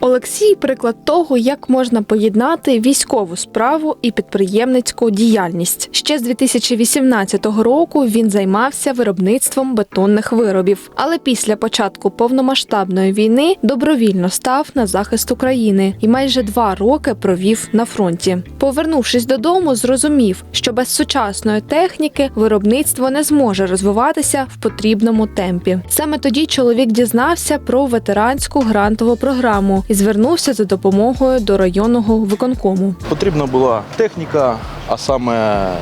Олексій приклад того, як можна поєднати військову справу і підприємницьку діяльність. Ще з 2018 року він займався виробництвом бетонних виробів, але після початку повномасштабної війни добровільно став на захист України і майже два роки провів на фронті. Повернувшись додому, зрозумів, що без сучасної техніки виробництво не зможе розвиватися в потрібному темпі. Саме тоді чоловік дізнався про ветеранську грантову програму і звернувся за допомогою до районного виконкому. Потрібна була техніка, а саме е,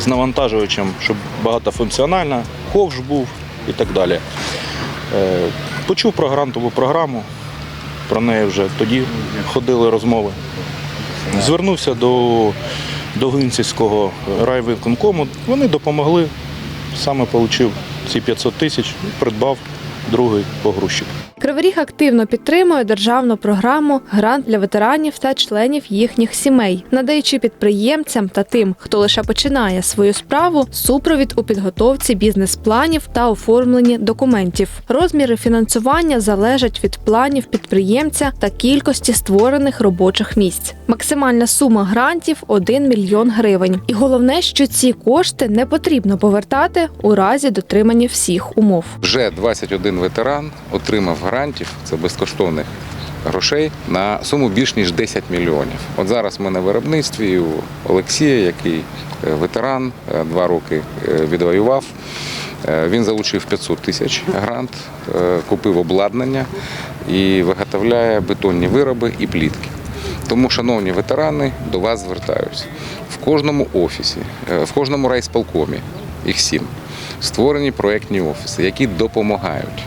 з навантажувачем, щоб багатофункціональна, ковш був і так далі. Е, Почув про грантову програму, про неї вже тоді ходили розмови. Звернувся до, до Глинцівського райвиконкому. Вони допомогли, саме отримав ці 500 тисяч, придбав другий погрузчик. Кривий Ріг активно підтримує державну програму Грант для ветеранів та членів їхніх сімей, надаючи підприємцям та тим, хто лише починає свою справу, супровід у підготовці бізнес-планів та оформленні документів. Розміри фінансування залежать від планів підприємця та кількості створених робочих місць. Максимальна сума грантів 1 мільйон гривень. І головне, що ці кошти не потрібно повертати у разі дотримання всіх умов. Вже 21 ветеран отримав грантів, це безкоштовних грошей, на суму більш ніж 10 мільйонів. От зараз ми на виробництві у Олексія, який е, ветеран, е, два роки е, відвоював. Він залучив 500 тисяч грант, купив обладнання і виготовляє бетонні вироби і плітки. Тому, шановні ветерани, до вас звертаюся. В кожному офісі, в кожному райсполкомі, їх сім, створені проєктні офіси, які допомагають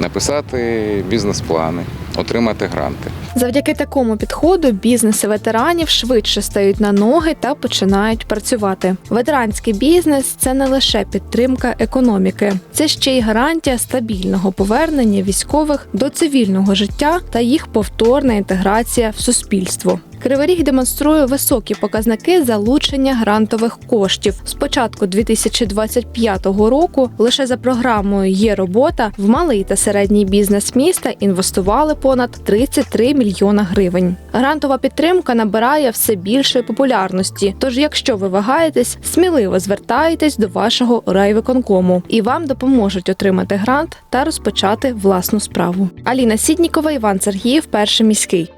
написати бізнес-плани, отримати гранти. Завдяки такому підходу бізнеси ветеранів швидше стають на ноги та починають працювати. Ветеранський бізнес це не лише підтримка економіки, це ще й гарантія стабільного повернення військових до цивільного життя та їх повторна інтеграція в суспільство. Кривий Ріг демонструє високі показники залучення грантових коштів. З початку 2025 року лише за програмою є робота в малий та середній бізнес міста інвестували понад 33 мільйона гривень. Грантова підтримка набирає все більшої популярності. Тож, якщо ви вагаєтесь, сміливо звертайтесь до вашого райвиконкому і вам допоможуть отримати грант та розпочати власну справу. Аліна Сіднікова, Іван Сергіїв, перший міський.